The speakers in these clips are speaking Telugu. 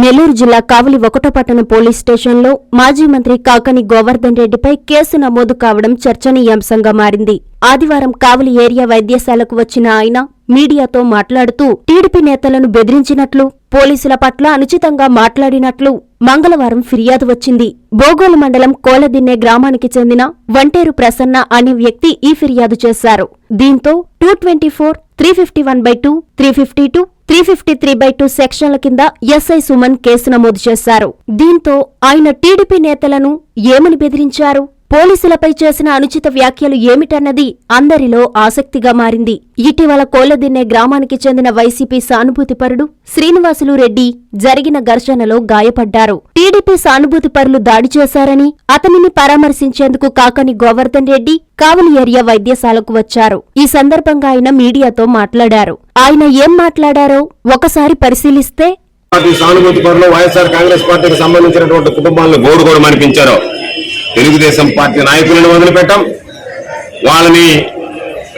నెల్లూరు జిల్లా కావలి ఒకటపట్టణ పోలీస్ స్టేషన్లో మాజీ మంత్రి కాకని గోవర్ధన్ రెడ్డిపై కేసు నమోదు కావడం చర్చనీయాంశంగా మారింది. ఆదివారం కావలి ఏరియా వైద్యశాలకు వచ్చిన ఆయన మీడియాతో మాట్లాడుతూ టీడీపీ నేతలను బెదిరించినట్లు పోలీసుల పట్ల అనుచితంగా మాట్లాడినట్లు మంగళవారం ఫిర్యాదు వచ్చింది. బోగోలు మండలం కోలదిన్నె గ్రామానికి చెందిన వంటేరు ప్రసన్న అనే వ్యక్తి ఈ ఫిర్యాదు చేశారు. దీంతో two twenty four three fifty one by two three fifty two three fifty three by two సెక్షన్ల కింద ఎస్ఐ సుమన్ కేసు నమోదు చేశారు. దీంతో ఆయన టీడీపీ నేతలను ఏమని బెదిరించారు? పోలీసులపై చేసిన అనుచిత వ్యాఖ్యలు ఏమిటన్నది అందరిలో ఆసక్తిగా మారింది. ఇటీవల కోలదిన్నే గ్రామానికి చెందిన వైసీపీ సానుభూతిపరుడు శ్రీనివాసులు రెడ్డి జరిగిన ఘర్షణలో గాయపడ్డారు. టీడీపీ సానుభూతిపరులు దాడి చేశారని అతనిని పరామర్శించేందుకు కాకని గోవర్ధన్ రెడ్డి కావలి ఏరియా వైద్యశాలకు వచ్చారు. ఈ సందర్భంగా ఆయన మీడియాతో మాట్లాడారు. ఆయన ఏం మాట్లాడారో ఒకసారి పరిశీలిస్తే సానుభూతి పరులు వైఎస్ఆర్ కాంగ్రెస్ పార్టీకి సంబంధించినటువంటి కుటుంబాలను గోడుగోడు అనిపించారు తెలుగుదేశం పార్టీ నాయకులను వదిలిపెట్టాం వాళ్ళని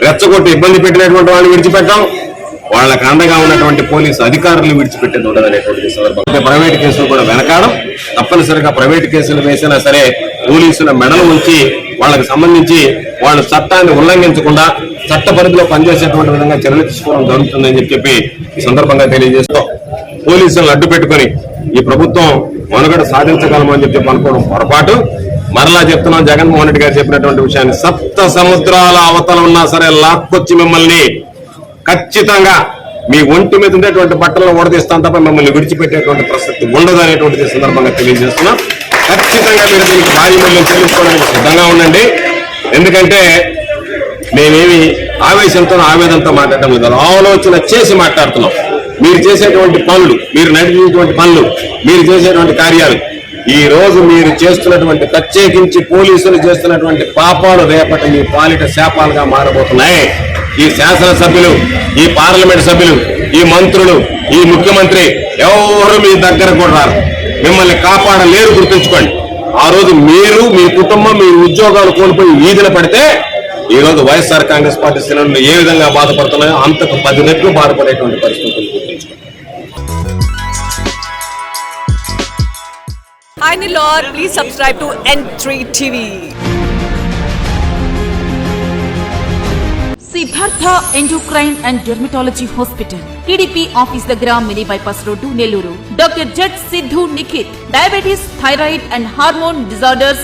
రెచ్చగొట్టి ఇబ్బంది పెట్టినటువంటి వాళ్ళని విడిచిపెట్టాం. వాళ్ళకి అండగా ఉన్నటువంటి పోలీసు అధికారులు విడిచిపెట్టేది ఉండదనేటువంటి సందర్భం. ప్రైవేట్ కేసులు కూడా వెనకాడం. తప్పనిసరిగా ప్రైవేట్ కేసులు వేసినా సరే పోలీసుల మెడలు ఉంచి వాళ్ళకి సంబంధించి వాళ్ళు చట్టాన్ని ఉల్లంఘించకుండా చట్ట పరిధిలో పనిచేసేటువంటి విధంగా చర్యలు తీసుకోవడం జరుగుతుందని చెప్పి ఈ సందర్భంగా తెలియజేస్తూ పోలీసులను అడ్డు పెట్టుకొని ఈ ప్రభుత్వం మనుగడ సాధించగలమని చెప్పి అనుకోవడం పొరపాటు. మరలా చెప్తున్నాం జగన్మోహన్ రెడ్డి గారు చెప్పినటువంటి విషయాన్ని. సప్త సముద్రాల అవతల ఉన్నా సరే లాక్కొచ్చి మిమ్మల్ని ఖచ్చితంగా మీ ఒంటి మీద ఉండేటువంటి బట్టలను ఓడదీస్తాం తప్ప మిమ్మల్ని విడిచిపెట్టేటువంటి ప్రసక్తి ఉండదు అనేటువంటిది సందర్భంగా తెలియజేస్తున్నాం. ఖచ్చితంగా మీరు దీనికి భారీ మూల్యం చెల్లించుకోవడానికి సిద్ధంగా ఉండండి. ఎందుకంటే మేమేమి ఆవేశంతో ఆవేదంతో మాట్లాడటం లేదు. ఆలోచన చేసి మాట్లాడుతున్నాం. మీరు చేసేటువంటి పనులు మీరు నడిచేటువంటి పనులు మీరు చేసేటువంటి కార్యాలు ఈ రోజు మీరు చేస్తున్నటువంటి ప్రత్యేకించి పోలీసులు చేస్తున్నటువంటి పాపాలు రేపటి మీ పాలిట శాపాలుగా మారబోతున్నాయి. ఈ శాసనసభ్యులు ఈ పార్లమెంట్ సభ్యులు ఈ మంత్రులు ఈ ముఖ్యమంత్రి ఎవరు మీ దగ్గర కూడా రారు. మిమ్మల్ని కాపాడలేరు గుర్తుంచుకోండి. ఆ రోజు మీరు మీ కుటుంబం మీ ఉద్యోగాలు కోల్పోయి వీధిన పడితే ఈ రోజు వైఎస్ఆర్ కాంగ్రెస్ పార్టీ శ్రేణులు ఏ విధంగా బాధపడుతున్నాయో అంతకు పది రెట్లు బాధపడేటువంటి పరిస్థితులు గుర్తుంచుకోండి. Hi Nilor, please subscribe to N3 TV. Siddhartha endocrine and dermatology hospital TDP office దగ్గర mini bypass road Nellore doctor జట్ Siddhu Nikhit diabetes thyroid and hormone disorders